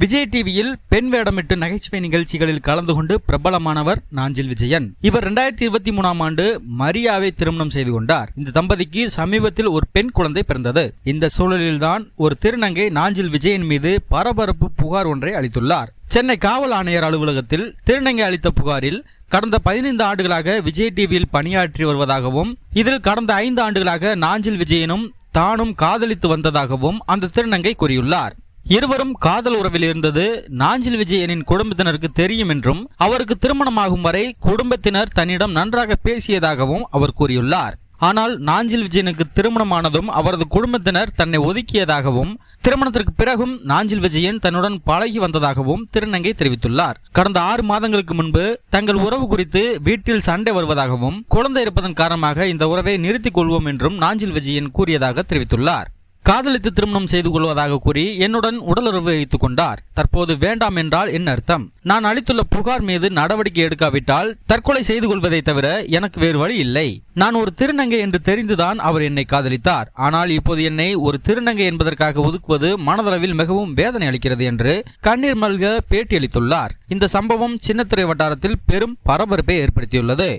விஜய் டிவியில் பெண் வேடமிட்டு நகைச்சுவை நிகழ்ச்சிகளில் கலந்து கொண்டு பிரபலமானவர் நாஞ்சில் விஜயன். இவர் இரண்டாயிரத்தி இருபத்தி மூணாம் ஆண்டு மரியாவை திருமணம் செய்து கொண்டார். இந்த தம்பதிக்கு சமீபத்தில் ஒரு பெண் குழந்தை பிறந்தது. இந்த சூழலில்தான் ஒரு திருநங்கை நாஞ்சில் விஜயன் மீது பரபரப்பு புகார் ஒன்றை அளித்துள்ளார். சென்னை காவல் ஆணையர் அலுவலகத்தில் திருநங்கை அளித்த புகாரில் கடந்த பதினைந்து ஆண்டுகளாக விஜய் டிவியில் பணியாற்றி வருவதாகவும் இதில் கடந்த ஐந்து ஆண்டுகளாக நாஞ்சில் விஜயனும் தானும் காதலித்து வந்ததாகவும் அந்த திருநங்கை கூறியுள்ளார். இருவரும் காதல் உறவில் இருந்தது. நாஞ்சில் விஜயனின் குடும்பத்தினருக்கு தெரியும் என்றும் அவருக்கு திருமணமாகும் வரை குடும்பத்தினர் தன்னிடம் நன்றாக பேசியதாகவும் அவர் கூறியுள்ளார். ஆனால் நாஞ்சில் விஜயனுக்கு திருமணமானதும் அவரது குடும்பத்தினர் தன்னை ஒதுக்கியதாகவும் திருமணத்திற்கு பிறகும் நாஞ்சில் விஜயன் தன்னுடன் பழகி வந்ததாகவும் திருநங்கை தெரிவித்துள்ளார். கடந்த ஆறு மாதங்களுக்கு முன்பு தங்கள் உறவு குறித்து வீட்டில் சண்டை வருவதாகவும் குழந்தை இருப்பதன் காரணமாக இந்த உறவை நிறுத்திக் கொள்வோம் என்றும் நாஞ்சில் விஜயன் கூறியதாக தெரிவித்துள்ளார். காதலித்து திருமணம் செய்து கொள்வதாக கூறி என்னுடன் உடலுறவு வைத்துக் கொண்டார். தற்போது வேண்டாம் என்றால் என்ன அர்த்தம்? நான் அளித்துள்ள புகார் மீது நடவடிக்கை எடுக்காவிட்டால் தற்கொலை செய்து கொள்வதை தவிர எனக்கு வேறு வழி இல்லை. நான் ஒரு திருநங்கை என்று தெரிந்துதான் அவர் என்னை காதலித்தார். ஆனால் இப்போது என்னை ஒரு திருநங்கை என்பதற்காக ஒதுக்குவது மனதளவில் மிகவும் வேதனை அளிக்கிறது என்று கண்ணீர் மல்க பேட்டியளித்துள்ளார். இந்த சம்பவம் சின்னத்துறை வட்டாரத்தில் பெரும் பரபரப்பை ஏற்படுத்தியுள்ளது.